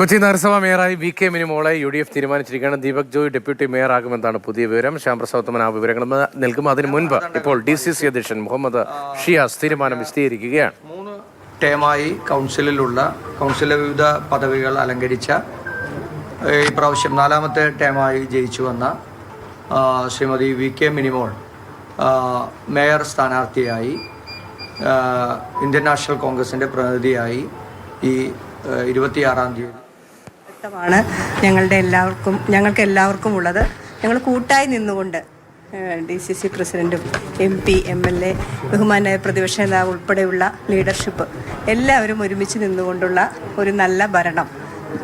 കൊച്ചി നഗരസഭ മേയറായി V K മിനിമോളെ യു ഡി എഫ് തീരുമാനിച്ചിരിക്കുകയാണ്. ദീപക് ജോയ് ഡെപ്യൂട്ടി മേയറാകുമെന്നാണ് പുതിയ വിവരം. ശ്യാംപ്രസാദ് ആ വിവരങ്ങൾ നൽകും. അതിനു മുൻപ് ഇപ്പോൾ ഡി സി സി അധ്യക്ഷൻ മുഹമ്മദ് ഷിയാസ് തീരുമാനം വിശദീകരിക്കുകയാണ്. മൂന്ന് ടേമായി കൗൺസിലിലുള്ള കൗൺസിലെ വിവിധ പദവികൾ അലങ്കരിച്ച ഈ ഇപ്രാവശ്യം നാലാമത്തെ ടേമായി ജയിച്ചു വന്ന Shrimati V K Minimol mayor സ്ഥാനാർത്ഥിയായി ഇന്ത്യൻ നാഷണൽ കോൺഗ്രസിന്റെ പ്രതിനിധിയായി ഈ ഇരുപത്തിയാറാം തീയതി വ്യക്തമാണ് ഞങ്ങളുടെ എല്ലാവർക്കും ഞങ്ങൾക്ക് എല്ലാവർക്കും ഉള്ളത്. ഞങ്ങൾ കൂട്ടായി നിന്നുകൊണ്ട് ഡി സി സി പ്രസിഡന്റും M P M L A ബഹുമാനായ പ്രതിപക്ഷ നേതാവ് ഉൾപ്പെടെയുള്ള ലീഡർഷിപ്പ് എല്ലാവരും ഒരുമിച്ച് നിന്നുകൊണ്ടുള്ള ഒരു നല്ല ഭരണം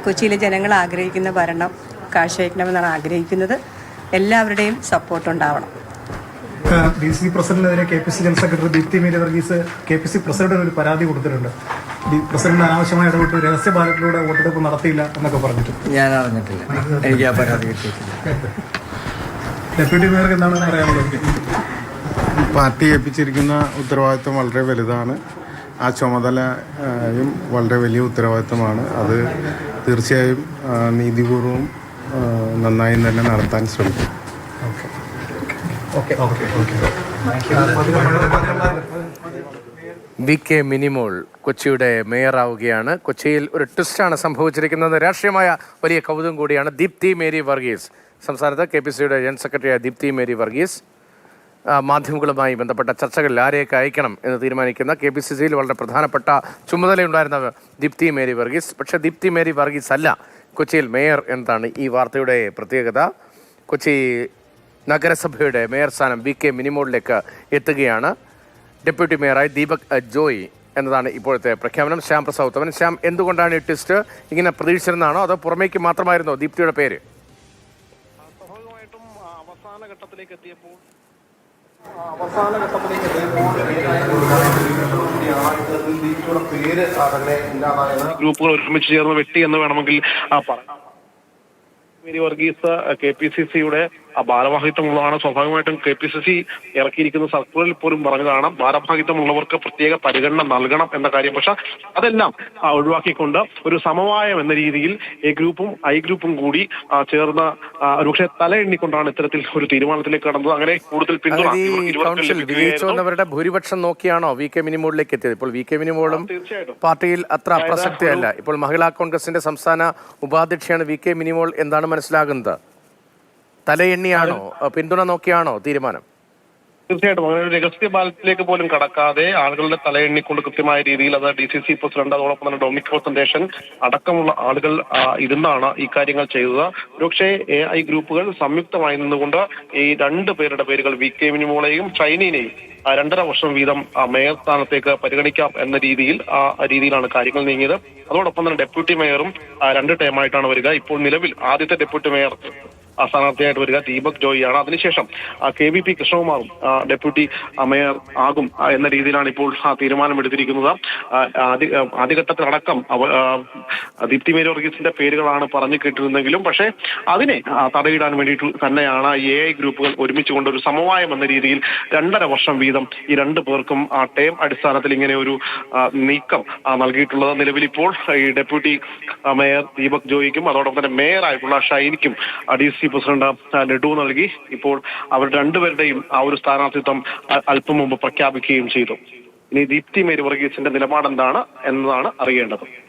കൊച്ചിയിലെ ജനങ്ങൾ ആഗ്രഹിക്കുന്ന ഭരണം കാഴ്ചവെക്കണമെന്നാണ് ആഗ്രഹിക്കുന്നത്. എല്ലാവരുടെയും സപ്പോർട്ട് ഉണ്ടാവണം. D C പ്രസിഡന്റിനെതിരെ K P C general secretary Deepthi Meera Varghese K P C പ്രസിഡന്റിന് ഒരു പരാതി കൊടുത്തിട്ടുണ്ട്. പ്രസിഡന്റ് അനാവശ്യമായി ഇടപെട്ട് രഹസ്യ ബാലറ്റിലൂടെ വോട്ടെടുപ്പ് നടത്തിയില്ല എന്നൊക്കെ പറഞ്ഞിട്ട്. ഞാൻ അറിഞ്ഞിട്ടില്ല. എനിക്ക് ആ പരാതി ഡെപ്യൂട്ടി മേയർക്ക് എന്താണ് പറയാനുള്ളത്? പാർട്ടി ഏൽപ്പിച്ചിരിക്കുന്ന ഉത്തരവാദിത്വം വളരെ വലുതാണ്. ആ ചുമതലയും വളരെ വലിയ ഉത്തരവാദിത്തമാണ് അത് തീർച്ചയായും നീതിപൂർവം നന്നായി തന്നെ നടത്താൻ ശ്രമിക്കും. Okay. Okay. Okay. V K Minimol കൊച്ചിയുടെ മേയറാവുകയാണ്. കൊച്ചിയിൽ ഒരു ട്വിസ്റ്റാണ് സംഭവിച്ചിരിക്കുന്നത്. രാഷ്ട്രീയമായ വലിയ കൗതുകം കൂടിയാണ് ദീപ്തി മേരി വർഗീസ്. സംസ്ഥാനത്ത് കെ പി സിയുടെ ജനറൽ സെക്രട്ടറിയായ ദീപ്തി മേരി വർഗീസ് മാധ്യമങ്ങളുമായി ബന്ധപ്പെട്ട ചർച്ചകളിൽ ആരെയൊക്കെ അയക്കണം എന്ന് തീരുമാനിക്കുന്ന കെ പി സി സിയിൽ വളരെ പ്രധാനപ്പെട്ട ചുമതലയുണ്ടായിരുന്ന ദീപ്തി മേരി വർഗീസ്. പക്ഷേ ദീപ്തി മേരി വർഗീസ് അല്ല കൊച്ചിയിൽ മേയർ എന്നതാണ് ഈ വാർത്തയുടെ പ്രത്യേകത. കൊച്ചി നഗരസഭയുടെ മേയർ സ്ഥാനം വി കെ മിനിമോളിലേക്ക് എത്തുകയാണ്. ഡെപ്യൂട്ടി മേയറായി ദീപക് ജോയി എന്നതാണ് ഇപ്പോഴത്തെ പ്രഖ്യാപനം. ശ്യാം പ്രസാദ് ഉത്തമൻ. ശ്യാം എന്തുകൊണ്ടാണ് ഈ ട്വിസ്റ്റ് ഇങ്ങനെ പ്രതീക്ഷിച്ചിരുന്നതാണോ? അതോ പുറമേക്ക് മാത്രമായിരുന്നോ ദീപ്തിയുടെ പേര്? അവസാന ഘട്ടത്തിലേക്ക് എത്തിയപ്പോൾ അവസാന ഘട്ടത്തിലേക്ക് എത്തിയപ്പോൾ ഗ്രൂപ്പുകൾ ഒരുമിച്ച് ചേർന്ന് വെട്ടി എന്ന് വേണമെങ്കിൽ ആ, പറയാം. Mary Varghese K P C സിയുടെ ഭാരവാഹിത്വമുള്ളതാണ് സ്വാഭാവികമായിട്ടും കെ പി സി സി ഇറക്കിയിരിക്കുന്ന സർക്കുലറിൽ പോലും പറഞ്ഞതാണ് ഭാരവാഹിത്വമുള്ളവർക്ക് പ്രത്യേക പരിഗണന നൽകണം എന്ന കാര്യം. പക്ഷെ അതെല്ലാം ഒഴിവാക്കിക്കൊണ്ട് ഒരു സമവായം എന്ന രീതിയിൽ എ ഗ്രൂപ്പും ഐ ഗ്രൂപ്പും കൂടി ചേർന്ന ഒരുപക്ഷെ തല എണ്ണിക്കൊണ്ടാണ് ഇത്തരത്തിൽ ഒരു തീരുമാനത്തിലേക്ക് കടന്നത്. അങ്ങനെ കൂടുതൽ പിന്തുണ ഭൂരിപക്ഷം നോക്കിയാണോ വി കെ മിനിമോളിലേക്ക് എത്തിയത്? ഇപ്പോൾ വി കെ മിനിമോളും പാർട്ടിയിൽ അത്ര പ്രസക്തിയല്ല. ഇപ്പോൾ മഹിളാ കോൺഗ്രസിന്റെ സംസ്ഥാന ഉപാധ്യക്ഷയാണ് വി കെ മിനിമോൾ. എന്താണ് മനസ്സിലാകുന്നത്? തലയെണ്ണിയാണോ? എണ്ണിയാണോ പിന്തുണ നോക്കിയാണോ തീരുമാനം? തീർച്ചയായിട്ടും. അങ്ങനെ ഒരു രഹസ്യ ബാലറ്റിലേക്ക് പോലും കടക്കാതെ ആളുകളുടെ തലയെണ്ണിക്കൊണ്ട് കൃത്യമായ രീതിയിൽ അത് ഡി സി സി പ്രസിഡന്റ് അതോടൊപ്പം തന്നെ ഡൊമിക് പ്രസന്റേഷൻ അടക്കമുള്ള ആളുകൾ ഇരുന്നാണ് ഈ കാര്യങ്ങൾ ചെയ്തത്. ഒരുപക്ഷെ എ ഐ ഗ്രൂപ്പുകൾ സംയുക്തമായി നിന്നുകൊണ്ട് ഈ രണ്ട് പേരുടെ പേരുകൾ വി കെ മിനിമോളെയും ഷൈനിനെയും രണ്ടര വർഷം വീതം മേയർ സ്ഥാനത്തേക്ക് പരിഗണിക്കാം എന്ന രീതിയിൽ ആ രീതിയിലാണ് കാര്യങ്ങൾ നീങ്ങിയത്. അതോടൊപ്പം തന്നെ ഡെപ്യൂട്ടി മേയറും രണ്ട് ടൈമായിട്ടാണ് വരിക. ഇപ്പോൾ നിലവിൽ ആദ്യത്തെ ഡെപ്യൂട്ടി മേയർ സ്ഥാനാർത്ഥിയായിട്ട് വരിക. ദീപക് ജോയിയാണ്. അതിനുശേഷം കെ വി പി കൃഷ്ണകുമാറും ഡെപ്യൂട്ടി മേയർ ആകും എന്ന രീതിയിലാണ് ഇപ്പോൾ തീരുമാനമെടുത്തിരിക്കുന്നത്. ആദ്യഘട്ടത്തിലടക്കം ദീപ്തി മേരി വർഗീസിന്റെ പേരുകളാണ് പറഞ്ഞു കേട്ടിരുന്നെങ്കിലും പക്ഷേ അതിനെ തടയിടാൻ വേണ്ടിയിട്ട് തന്നെയാണ് എ ഐ ഗ്രൂപ്പുകൾ ഒരുമിച്ച് കൊണ്ട് ഒരു സമവായം എന്ന രീതിയിൽ രണ്ടര വർഷം വീതം ഈ രണ്ടു പേർക്കും ആ ടേം അടിസ്ഥാനത്തിൽ ഇങ്ങനെ ഒരു നീക്കം നൽകിയിട്ടുള്ളത്. നിലവിൽ ഇപ്പോൾ ഈ ഡെപ്യൂട്ടി മേയർ ദീപക് ജോയിക്കും അതോടൊപ്പം തന്നെ മേയർ ആയിട്ടുള്ള ഷൈനിക്കും ഡി സി പ്രസിഡന്റ് ആ, ലഡു നൽകി. ഇപ്പോൾ അവർ രണ്ടുപേരുടെയും ആ ഒരു സ്ഥാനാർത്ഥിത്വം അല്പം മുമ്പ് പ്രഖ്യാപിക്കുകയും ചെയ്തു. ഇനി ദീപ്തി മേരി വർഗീസിന്റെ നിലപാട് എന്താണ് എന്നതാണ് അറിയേണ്ടത്.